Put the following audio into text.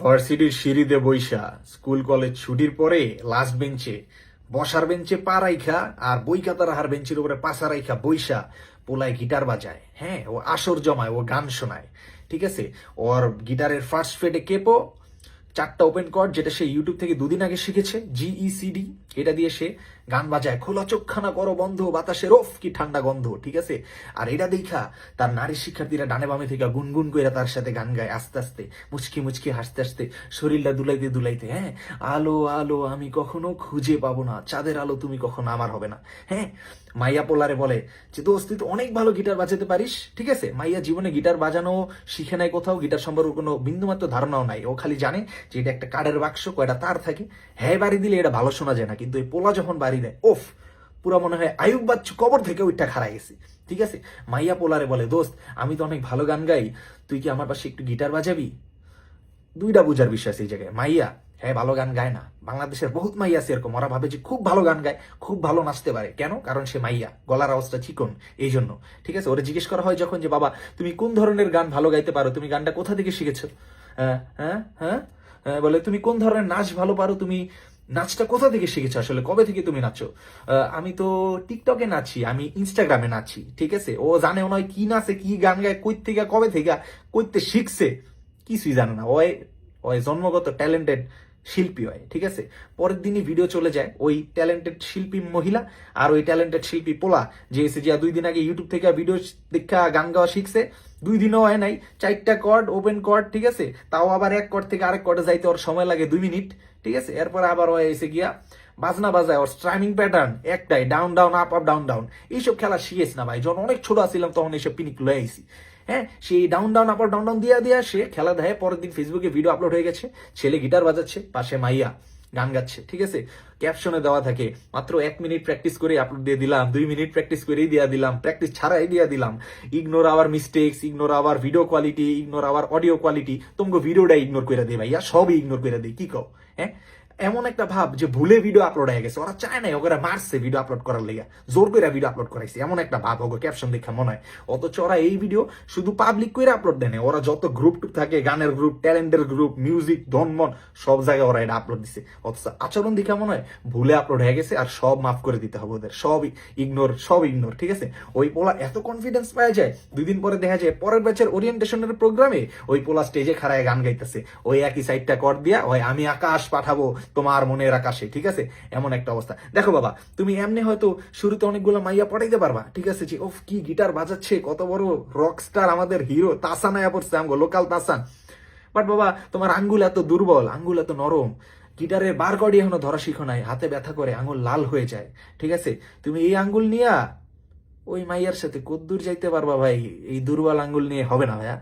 ভার্সিটির সিঁড়িতে বৈশা স্কুল কলেজ ছুটির পরে লাস্ট বেঞ্চে, বসার বেঞ্চে পা রাইখা আর বই কাতার হার বেঞ্চের উপরে পাশা রাইখা বৈশা পোলায় গিটার বাজায়। হ্যাঁ ও আসর জমায়, ও গান শোনায়। ঠিক আছে? ওর গিটারের ফার্স্ট ফেডে কেপো চারটা ওপেন কর্ড যেটা সে ইউটিউব থেকে দুদিন আগে শিখেছে জিইসিডি এটা দিয়ে সে গান বাজায়, খোলা চোখখানা করো বন্ধ, বাতাসের ওফ, কি ঠান্ডা গন্ধ ঠিক আছে? আর এটা দেখা তার নারী শিক্ষার্থীরা ডানে বামে থেকে গুনগুন করে তার সাথে গান গায়, আস্তে আস্তে, মুচকি মুচকি হাসতে হাসতে, শরীরটা দুলাইতে দুলাইতে হ্যাঁ আলো আলো, আমি কখনো খুঁজে পাবো না, চাঁদের আলো তুমি কখনো আমার হবে না হ্যাঁ? মাইয়া পোলারে বলে যে তো অনেক ভালো গিটার বাজাতে পারিস ঠিক আছে? মাইয়া জীবনে গিটার বাজানো শিখে নাই কোথাও গিটার সম্পর্কে কোনো বিন্দুমাত্র ধারণাও নাই, ও খালি জানে যে এটা একটা কাঠের বাক্স কয়টা তার থাকে হ্যাঁ বাড়ি দিলে এটা ভালো শোনা যায় না। কিন্তু এই পোলা যখন বাড়ি দেয় ওফ পুরা মনে হয় আয়ুব বাচ্চু কবর থেকে ওইটা খারাই গেছে। ঠিক আছে? মাইয়া পোলারে বলে দোস্ত আমি তো অনেক ভালো গান গাই তুই কি আমার পাশে একটু গিটার বাজাবি? দুইটা বুঝার বিষয় আছে এই জায়গায়। মাইয়া হ্যাঁ ভালো গান গায় না। বাংলাদেশের বহুত মাইয়া আছে এরকম। ওরা ভাবে যে খুব ভালো গান গায় খুব ভালো নাচতে পারে। কেন? কারণ সে মাইয়া। গলার আওয়াজটা চিকন এই জন্য ঠিক আছে? ওরা জিজ্ঞেস করা হয় যখন যে বাবা তুমি কোন ধরনের গান ভালো গাইতে পারো? তুমি গানটা কোথা থেকে শিখেছো? হ্যাঁ হ্যাঁ হ্যাঁ, বলে, তুমি কোন ধরনের নাচ ভালো পারো? তুমি নাচটা কোথা থেকে শিখেছো? আসলে কবে থেকে তুমি নাচো? আমি তো টিকটকে নাচি, আমি ইনস্টাগ্রামে নাচি, ঠিক আছে? ও জানে নয় কি নাচে, কি গান গায়, কই থেকে, কবে থেকে, কইতে শিখছে, কিছুই জানে না। ওয় ওই জন্মগত ট্যালেন্টেড শিল্পী হয়, ঠিক আছে? পরের দিনই ভিডিও চলে যায়, ওই ট্যালেন্টেড শিল্পী মহিলা আর ওই ট্যালেন্টেড শিল্পী পোলা, যে এসে যা দুই দিন আগে ইউটিউব থেকে ভিডিও দেখা গান গাওয়া শিখছে, দুই দিনও হয় নাই, চারটা কর্ড ওপেন কর্ড ঠিক আছে? তাও আবার এক কর্ড থেকে আরেক কর্ডে যাইতে ওর সময় লাগে দুই মিনিট, ঠিক আছে? এরপর আবার ও এসে গিয়া বাজনা বাজায়, ওর স্ট্রাইমিং প্যাটার্ন একটাই down down up up down down এইসব খেলা শিখেছ না ভাই। যখন অনেক ছোট আসছিলাম তখন এইসব পিনিক লয়ে আইসি হ্যাঁ সেই down down up down down দিয়া দিয়া সে খেলা দেয় পরের দিন ফেসবুকে ভিডিও আপলোড হয়ে গেছে। ছেলে গিটার বাজাচ্ছে, পাশে মাইয়া গান গাচ্ছে, ঠিক আছে? ক্যাপশনে দেওয়া থাকে, মাত্র এক মিনিট প্র্যাকটিস করে আপলোড দিয়ে দিলাম, দুই মিনিট প্র্যাকটিস করেই দিয়ে দিলাম প্র্যাকটিস ছাড়াই দিয়ে দিলাম। Ignore our mistakes ignore our video quality ignore our audio quality তোমাকে ভিডিওটা ইগনোর করে দেয় ভাইয়া, সবই ইগনোর করে দেয় কি কও? হ্যাঁ? এমন একটা ভাব যে ভুলে ভিডিও আপলোড হয়ে গেছে। ওরা চায় নাই ওরা মারছে ভিডিও আপলোড করার লেগে। জোর করে ভিডিও আপলোড করাইছে। এমন একটা ভাব ওগো ক্যাপশন দেখে মনে হয়। অথচ ওরা এই ভিডিও শুধু পাবলিক করে আপলোড দেয় না। ওরা যত গ্রুপ টুপ থাকে, গানের গ্রুপ ট্যালেন্টের গ্রুপ মিউজিক ধনমন, সব জায়গায় ওরা এটা আপলোড দিছে। অথচ আচরণ দেখে মনে হয় ভুলে আপলোড হয়ে গেছে আর সব মাফ করে দিতে হবে ওদের। সব ইগনোর সব ইগনোর ঠিক আছে? ওই পোলা এত কনফিডেন্স পাওয়া যায় দুই দিন পরে দেখা যায় পরের ব্যাচের ওরিয়েন্টেশনের প্রোগ্রামে ওই পোলা স্টেজে খাড়ায় গান গাইতেছে। ওই একই সাইডটা কর দিয়া, ওই আমি আকাশ পাঠাবো তোমার মনের আকাশে, ঠিক আছে? এমন একটা অবস্থা। দেখো বাবা, তুমি এমনি হয়তো শুরুতে অনেকগুলো মাইয়া পড়াইতে পারবা, ঠিক আছে? যে, ওফ, কি গিটার বাজাচ্ছে, কত বড় রক স্টার আমাদের হিরো তাসান আয়া পড়ছে আমগো লোকাল তাসান। বাট বাবা, তোমার আঙ্গুল এত দুর্বল, আঙ্গুল এত নরম। গিটারের বার কডি এখনও ধরা শিখো নাই, হাতে ব্যথা করে আঙুল লাল হয়ে যায়, ঠিক আছে? তুমি এই আঙ্গুল নিয়া ওই মাইয়ার সাথে কদ্দূর যাইতে পারবা ভাই, এই দুর্বল আঙ্গুল নিয়ে হবে না ভাইয়া।